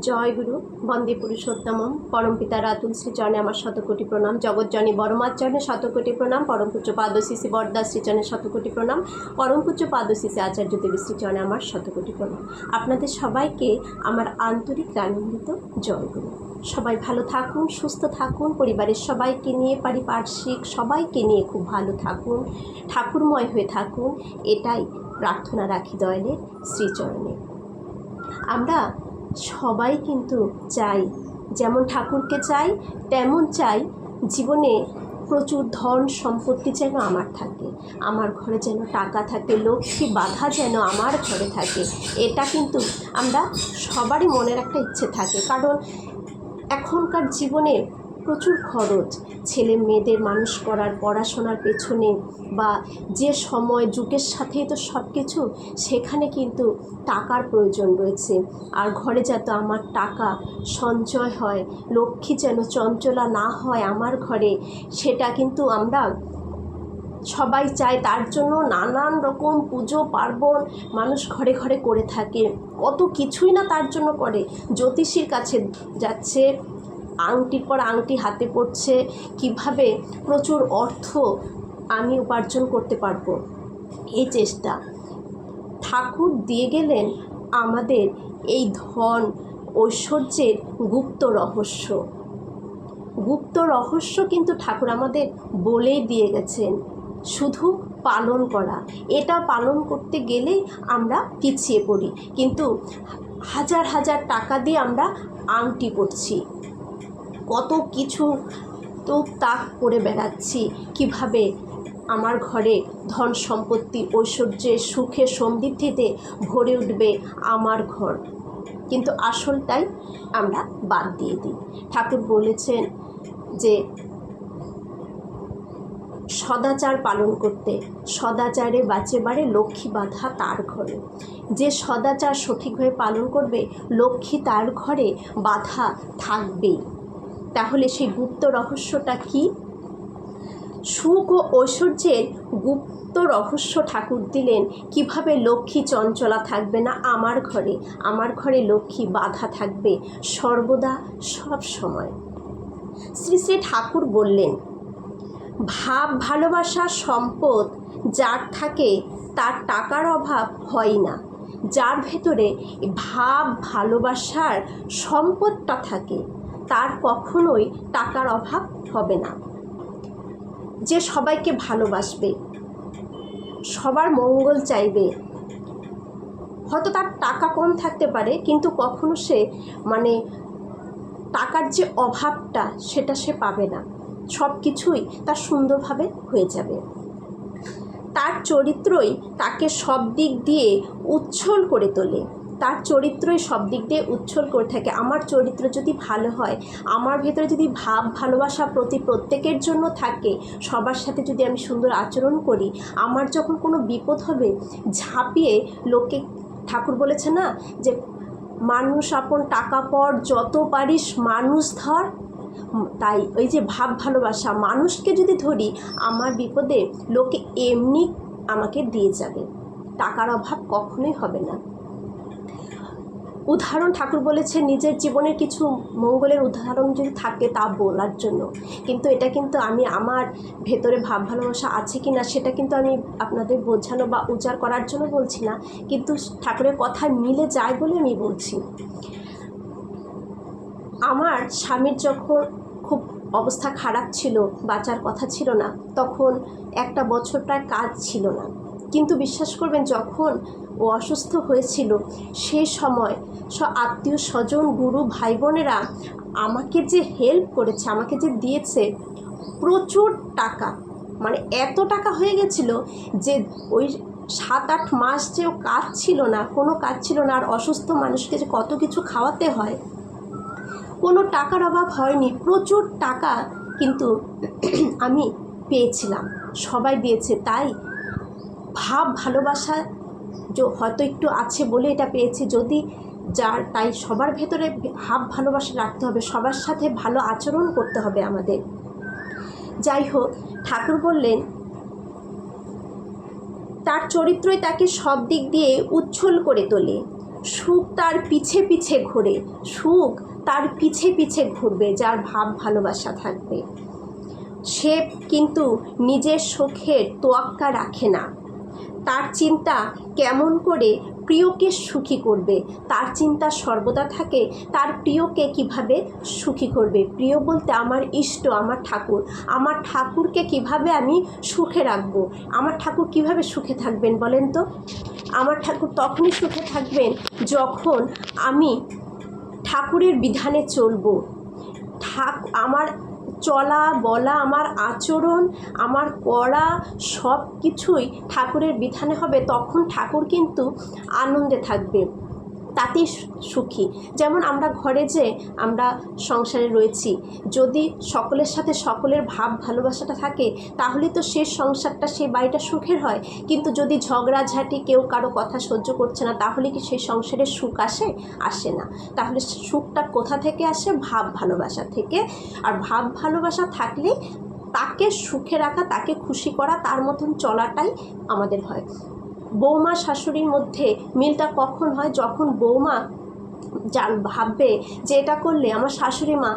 জয় গুরু, বন্দে পুরুষোত্তমম। পরমপিতা রাতুল শ্রীচরণে আমার শতকোটি প্রণাম। জগজ্জনী বড়মার চরণে শতকোটি প্রণাম। পরম পূজ্য পাদশিশি বরদাস শ্রীচরণে শতকোটি প্রণাম। পরম পূজ্য পাদশিশি আচার্য দেবী শ্রীচরণে আমার শতকোটি প্রণাম। আপনাদের সবাইকে আমার আন্তরিক আনন্দিত জয় গুরু। সবাই ভালো থাকুন, সুস্থ থাকুন। পরিবারের সবাইকে নিয়ে, পারিপার্শ্বিক সবাইকে নিয়ে খুব ভালো থাকুন। ঠাকুরময় হয়ে থাকুন। এটাই প্রার্থনা রাখি দয়ালের শ্রীচরণে। আমরা সবাই কিন্তু চাই যেমন ঠাকুরকে চাই, তেমন চাই জীবনে প্রচুর ধন সম্পত্তি যেন আমার থাকে, আমার ঘরে যেন টাকা থাকে, লক্ষ্মী বাধা যেন আমার ঘরে থাকে, এটা কিন্তু আমরা সবারই মনের একটা ইচ্ছে থাকে। কারণ এখনকার জীবনে প্রচুর খরচ। ছেলে মেয়েদের মানুষ করার পড়াশোনার পেছনে বা যে সময় যুগের সাথেই তো সব কিছু সেখানে কিন্তু টাকার প্রয়োজন রয়েছে। আর ঘরে যাতে আমার টাকা সঞ্চয় হয়, লক্ষ্মী যেন চঞ্চলা না হয় আমার ঘরে, সেটা কিন্তু আমরা সবাই চায় তার জন্য নানান রকম পুজো, পার্বণ মানুষ ঘরে ঘরে করে থাকে। কত কিছুই না তার জন্য করে। জ্যোতিষীর কাছে যাচ্ছে আংটির পর আংটি হাতে পড়ছে, কীভাবে প্রচুর অর্থ আমি উপার্জন করতে পারব? এই চেষ্টা। ঠাকুর দিয়ে গেলেন আমাদের এই ধন ঐশ্বর্যের গুপ্ত রহস্য। গুপ্ত রহস্য কিন্তু ঠাকুর আমাদের বলেই দিয়ে গেছেন, শুধু পালন করা। এটা পালন করতে গেলেই আমরা পিছিয়ে পড়ি। কিন্তু হাজার হাজার টাকা দিয়ে আমরা আংটি পড়ছি কত কিছু তো তাক করে বেড়াচ্ছি। কীভাবে আমার ঘরে ধন সম্পত্তি, ঐশ্বর্যে, সুখে, সমৃদ্ধিতে ভরে উঠবে আমার ঘর? কিন্তু আসলটাই আমরা বাদ দিয়ে দিই। ঠাকুর বলেছেন যে, সদাচার পালন করতে, সদাচারে বাড়ে লক্ষ্মী বাধা তার ঘরে। যে সদাচার সঠিকভাবে পালন করবে, লক্ষ্মী তার ঘরে বাধা থাকবেই। তাহলে সেই গুপ্ত রহস্যটা কি? সুখ ও ঐশ্বর্যের গুপ্ত রহস্য ঠাকুর দিলেন, কীভাবে লক্ষ্মী চঞ্চলা থাকবে না আমার ঘরে? আমার ঘরে লক্ষ্মী বাধা থাকবে সর্বদা সব সময়। শ্রী শ্রী ঠাকুর বললেন, ভাব, ভালোবাসা, সম্পদ যার থাকে তার টাকার অভাব হয় না। যার ভেতরে ভাব, ভালোবাসার সম্পদটা থাকে। তার কখনোই টাকার অভাব হবে না। যে সবাইকে ভালোবাসবে, সবার মঙ্গল চাইবে। হয়তো তার টাকা কম থাকতে পারে, কিন্তু কখনো সে মানে টাকার যে অভাবটা, সেটা সে পাবে না। সব কিছুই তার সুন্দরভাবে হয়ে যাবে। তার চরিত্রই তাকে সব দিক দিয়ে উচ্ছল করে তোলে। তার চরিত্রই সব দিক দিয়ে উচ্ছল করে থাকে। আমার চরিত্র যদি ভালো হয়, আমার ভেতরে যদি ভাব, ভালোবাসা প্রতি প্রত্যেকের জন্য থাকে, সবার সাথে যদি আমি সুন্দর আচরণ করি, আমার যখন কোনো বিপদ হবে, ঝাঁপিয়ে লোকে ঠাকুর বলেছে না যে, মানুষ আপন টাকা পর যত পারিস, মানুষ ধর। তাই ওই যে ভাব, ভালোবাসা, মানুষকে যদি ধরি, আমার বিপদে লোকে এমনি আমাকে দিয়ে যাবে। টাকার অভাব কখনোই হবে না। উদাহরণ ঠাকুর বলেছে নিজের জীবনের কিছু মঙ্গলের উদাহরণ যদি থাকে তা বলার জন্য। কিন্তু এটা কিন্তু আমি আমার ভেতরে ভাব ভালোবাসা আছে কি না সেটা কিন্তু আমি আপনাদের বোঝানো বা উজাড় করার জন্য বলছি না। কিন্তু ঠাকুরের কথায় মিলে যায় বলে আমি বলছি। আমার স্বামীর যখন খুব অবস্থা খারাপ ছিল, বাঁচার কথা ছিল না, তখন একটা বছর প্রায় কাজ ছিল না। কিন্তু বিশ্বাস করবেন, যখন ও অসুস্থ হয়েছিল। সে সময় স আত্মীয় স্বজন, গুরু ভাই বোনেরা আমাকে যে হেল্প করেছে, আমাকে যে দিয়েছে, প্রচুর টাকা মানে এত টাকা হয়ে গেছিল যে ওই সাত আট মাস যে ও কাজ ছিল না, কোনো কাজ ছিল না, আর অসুস্থ মানুষকে যে কত কিছু খাওয়াতে হয়, কোনো টাকার অভাব হয়নি। প্রচুর টাকা কিন্তু আমি পেয়েছিলাম, সবাই দিয়েছে। তাই ভাব, ভালোবাসা হয়তো একটু আছে বলে এটা পেয়েছি। যদি যার, তাই সবার ভেতরে ভাব ভালোবাসা রাখতে হবে, সবার সাথে ভালো আচরণ করতে হবে আমাদের। যাই হোক, ঠাকুর বললেন, তার চরিত্রই তাকে সব দিক দিয়ে উচ্ছল করে তোলে। সুখ তার পিছে পিছে ঘোরে, সুখ তার পিছে পিছে ঘুরবে, যার ভাব ভালোবাসা থাকবে। সে কিন্তু নিজের সুখের তোয়াক্কা রাখে না। তার চিন্তা কেমন করে প্রিয়কে সুখী করবে? তার চিন্তা সর্বদা থাকে, তার প্রিয়কে কীভাবে সুখী করবে? প্রিয় বলতে আমার ইষ্ট, আমার ঠাকুর। আমার ঠাকুরকে কীভাবে আমি সুখে রাখব? আমার ঠাকুর কীভাবে সুখে থাকবেন বলেন তো? আমার ঠাকুর তখনই সুখে থাকবেন যখন আমি ঠাকুরের বিধানে চলবো। ঠাক, আমার চলা, বলা, আমার আচরণ, আমার করা সব কিছুই ঠাকুরের বিধানে হবে। তখন ঠাকুর কিন্তু আনন্দে থাকবে। তাতেই সুখী। যেমন আমরা ঘরে যে আমরা সংসারে রয়েছি, যদি সকলের সাথে সকলের ভাব ভালোবাসাটা থাকে, তাহলে তো সে সংসারটা সেই বাড়িটা সুখের হয়। কিন্তু যদি ঝগড়াঝাটি কেউ কারও কথা সহ্য করছে না, তাহলে কি সেই সংসারে সুখ আসে? আসে না। তাহলে সুখটা কোথা থেকে আসে? ভাব ভালোবাসা থেকে। আর ভাব ভালোবাসা থাকলে তাকে সুখে রাখা, তাকে খুশি করা, তার মতন চলাটাই আমাদের হয়। বৌমা শাশুড়ির মধ্যে মিলটা কখন হয়? যখন বৌমা জান ভাববে যে এটা করলে আমার শাশুড়ি মা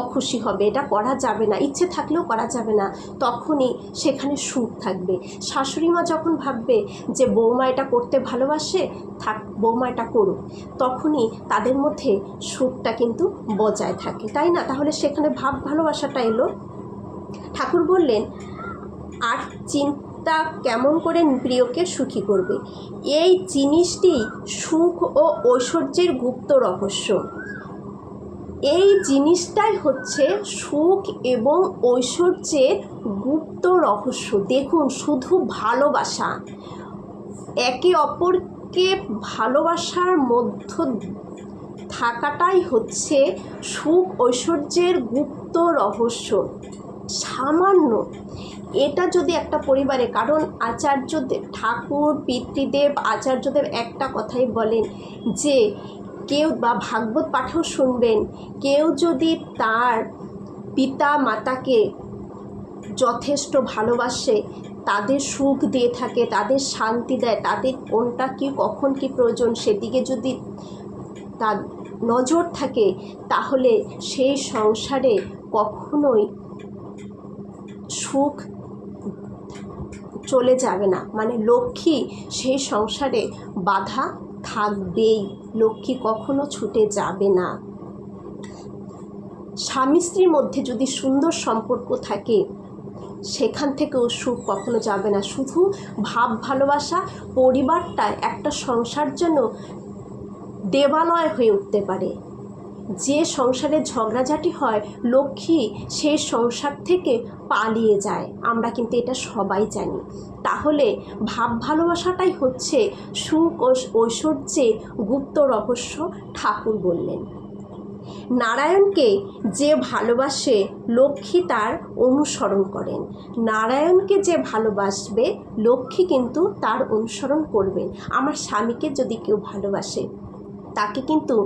অখুশি হবে, এটা করা যাবে না, ইচ্ছে থাকলেও করা যাবে না, তখনই সেখানে সুখ থাকবে। শাশুড়ি মা যখন ভাববে যে বৌমা এটা করতে ভালোবাসে, থাক, বৌমা এটা করুক, তখনই তাদের মধ্যে সুখটা কিন্তু বজায় থাকে, তাই না? তাহলে সেখানে ভাব ভালোবাসাটা এলো। ঠাকুর বললেন, আর চিন্তা কেমন করে প্রিয়কে সুখী করবে? এই জিনিসটি সুখ ও ঐশ্বর্যের গুপ্ত রহস্য। এই জিনিসটাই হচ্ছে সুখ এবং ঐশ্বর্যের গুপ্ত রহস্য। দেখুন, শুধু ভালোবাসা। একে অপরকে ভালোবাসার মধ্য থাকাটাই হচ্ছে সুখ ঐশ্বর্যের গুপ্ত রহস্য। সামান্য এটা যদি একটা পরিবারে, কারণ আচার্যদেব, ঠাকুর, পিতৃদেব, আচার্যদেব একটা কথাই বলেন যে, কেউ বা ভাগবত পাঠেও শুনবেন, কেউ যদি তার পিতা মাতাকে যথেষ্ট ভালোবাসে, তাদের সুখ দিয়ে থাকে, তাদের শান্তি দেয়, তাদের কোনটা কি কখন কি প্রয়োজন, সেদিকে যদি তার নজর থাকে, তাহলে সেই সংসারে কখনোই সুখ চলে যাবে না। মানে লক্ষ্মী সেই সংসারে বাধা থাকবেই। লক্ষ্মী কখনো ছুটে যাবে না। স্বামী স্ত্রীর মধ্যে যদি সুন্দর সম্পর্ক থাকে, সেখান থেকেও সুখ কখনো যাবে না। শুধু ভাব ভালোবাসা পরিবারটা একটা সংসার জন্য দেবালয় হয়ে উঠতে পারে। যে সংসারে ঝগড়াঝাটি হয়, লক্ষ্মী সেই সংসার থেকে পালিয়ে যায়। আমরা কিন্তু এটা সবাই জানি। তাহলে ভাব ভালোবাসাটাই হচ্ছে সুখ ও ঐশ্বর্যের গুপ্ত রহস্য ঠাকুর বললেন। নারায়ণকে যে ভালোবাসে লক্ষ্মী তার অনুসরণ করেন। নারায়ণকে যে ভালোবাসবে লক্ষ্মী কিন্তু তার অনুসরণ করবেন। আমার স্বামীকে যদি কেউ ভালোবাসে তাকে কিন্তু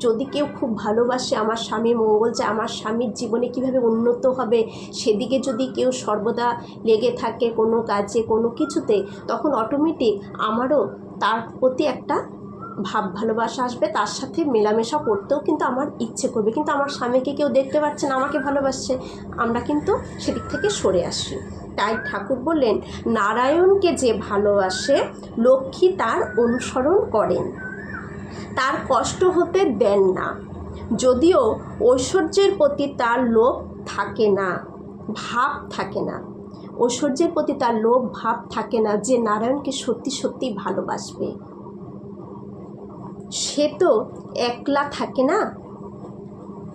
যদি কেউ খুব ভালোবাসে, আমার স্বামীর মঙ্গল চায়, আমার স্বামীর জীবনে কীভাবে উন্নত হবে, সেদিকে যদি কেউ সর্বদা লেগে থাকে কোনো কাজে, কোনো কিছুতে, তখন অটোমেটিক আমারও তার প্রতি একটা ভাব ভালোবাসা আসবে। তার সাথে মেলামেশা করতেও কিন্তু আমার ইচ্ছে করবে। কিন্তু আমার স্বামীকে কেউ দেখতে পাচ্ছে না, আমাকে ভালোবাসছে। আমরা কিন্তু সেদিক থেকে সরে আসি। তাই ঠাকুর বললেন, নারায়ণকে যে ভালোবাসে, লক্ষ্মী তার অনুসরণ করেন। তার কষ্ট হতে দেন না। যদিও ঐশ্বর্যের প্রতি তার লোভ থাকে না, ভাব থাকে না। ঐশ্বর্যের প্রতি তার লোভ, ভাব থাকে না যে নারায়ণকে সত্যি সত্যি ভালোবাসবে। সে তো একলা থাকে না।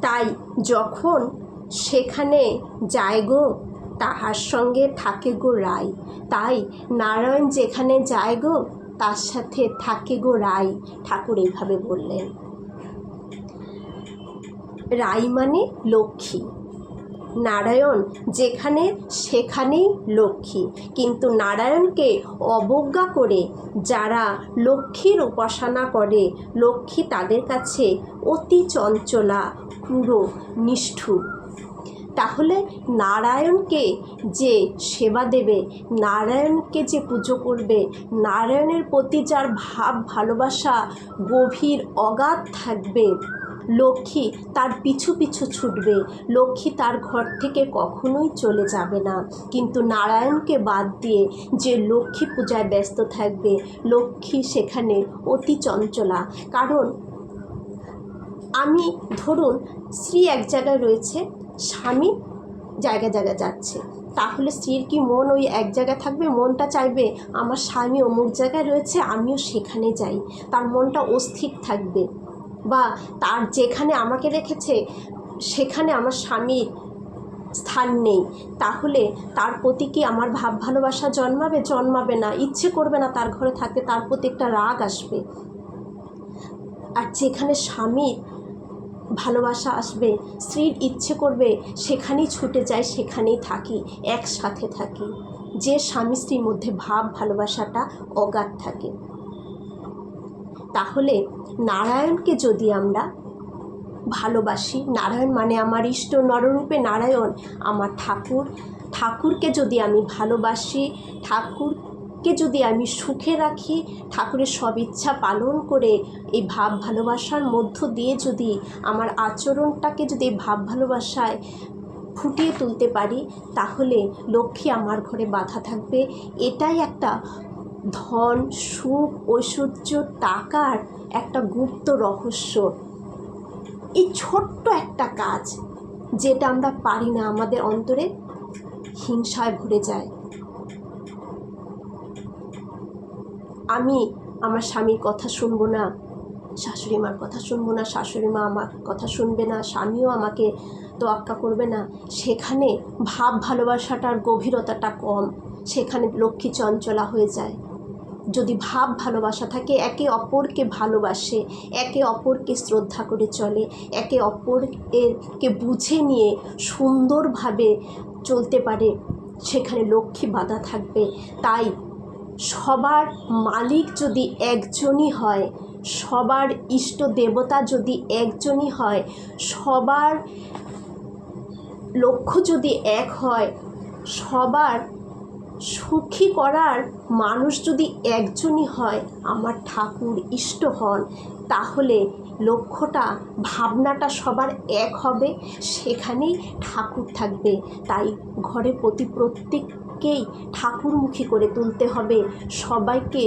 তাই যখন সেখানে যায় গো, তাহার সঙ্গে থাকে গো রায়। তাই নারায়ণ যেখানে যায় গো তার সাথে থাকে গো রাই, ঠাকুর এইভাবে বললেন। রাই মানে লক্ষ্মী। নারায়ণ যেখানে, সেখানেই লক্ষ্মী। কিন্তু নারায়ণকে অবজ্ঞা করে যারা লক্ষ্মীর উপাসনা করে, লক্ষ্মী তাদের কাছে অতি চঞ্চলা, ক্রূর, নিষ্ঠুর। তাহলে নারায়ণকে যে সেবা দেবে, নারায়ণকে যে পুজো করবে, নারায়ণের প্রতি যার ভাব, ভালোবাসা, গভীর অগাধ থাকবে, লক্ষ্মী তার পিছু পিছু ছুটবে। লক্ষ্মী তার ঘর থেকে কখনোই চলে যাবে না। কিন্তু নারায়ণকে বাদ দিয়ে যে লক্ষ্মী পূজায় ব্যস্ত থাকবে, লক্ষ্মী সেখানে অতি চঞ্চলা। কারণ আমি, ধরুন, স্ত্রী এক জায়গায় রয়েছে স্বামী জায়গায় জায়গায় যাচ্ছে। তাহলে স্ত্রীর কি মন ওই এক জায়গায় থাকবে? মনটা চাইবে, আমার স্বামী অমুক জায়গায় রয়েছে, আমিও সেখানে যাই। তার মনটা অস্থির থাকবে। বা তার যেখানে আমাকে রেখেছে, সেখানে আমার স্বামীর স্থান নেই। তাহলে তার প্রতি কি আমার ভাব ভালোবাসা জন্মাবে? জন্মাবে না। ইচ্ছে করবে না তার ঘরে থাকতে, তার প্রতি একটা রাগ আসবে। আর যেখানে স্বামীর ভালোবাসা আসবে, স্ত্রীর ইচ্ছে করবে, সেখানেই ছুটে যায় সেখানেই থাকি, একসাথে থাকি। যে স্বামী স্ত্রীর মধ্যে ভাব, ভালোবাসাটা অগাধ থাকে। তাহলে নারায়ণকে যদি আমরা ভালোবাসি, নারায়ণ মানে আমার ইষ্ট নররূপে নারায়ণ, আমার ঠাকুর। ঠাকুরকে যদি আমি ভালোবাসি ঠাকুরকে যদি আমি সুখে রাখি, ঠাকুরের সব ইচ্ছা পালন করে এই ভাব ভালোবাসার মধ্য দিয়ে যদি আমার আচরণটাকে যদি ভাব ভালোবাসায় ফুটিয়ে তুলতে পারি, তাহলে লক্ষ্মী আমার ঘরে বাধা থাকবে। এটাই একটা ধন, সুখ, ঐশ্বর্য টাকার একটা গুপ্ত রহস্য। এই ছোট্ট একটা কাজ, যেটা আমরা পারি না আমাদের অন্তরে, হিংসায় ভরে যায়। আমি আমার স্বামীর কথা শুনব না, শাশুড়ি মার কথা শুনব না, শাশুড়ি মা আমার কথা শুনবে না, স্বামীও আমাকে তোয়াক্কা করবে না। সেখানে ভাব ভালোবাসাটার গভীরতাটা কম, সেখানে লক্ষ্মী চঞ্চলা হয়ে যায়। যদি ভাব ভালোবাসা থাকে, একে অপরকে ভালোবাসে, একে অপরকে শ্রদ্ধা করে চলে, একে অপরকে বুঝে নিয়ে সুন্দরভাবে চলতে পারে, সেখানে লক্ষ্মী বাধা থাকবে। তাই সবার মালিক যদি একজনই হয়, সবার ইষ্ট দেবতা যদি একজনই হয়, সবার লক্ষ্য যদি এক হয়, সবার সুখী করার মানুষ যদি একজনই হয়, আমার ঠাকুর ইষ্ট হন, তাহলে লক্ষ্যটা, ভাবনাটা সবার এক হবে, সেখানেই ঠাকুর থাকবে। তাই ঘরে প্রতি প্রত্যেককেই ঠাকুরমুখী করে তুলতে হবে। সবাইকে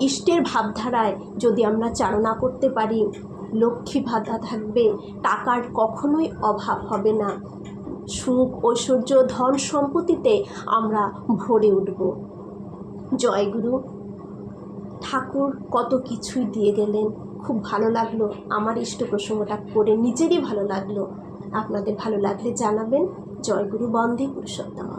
ইষ্টের ভাবধারায় যদি আমরা চালনা করতে পারি, লক্ষ্মী ভাতা থাকবে, টাকার কখনোই অভাব হবে না। সুখ, ঐশ্বর্য, ধন সম্পত্তিতে আমরা ভরে উঠব। জয়গুরু ঠাকুর কত কিছুই দিয়ে গেলেন। খুব ভালো লাগল। আমার ইষ্ট প্রসঙ্গটা করে নিজেরই ভালো লাগল। আপনাদের ভালো লাগলে জানাবেন। জয়গুরু বন্দে পুরুষোত্তম।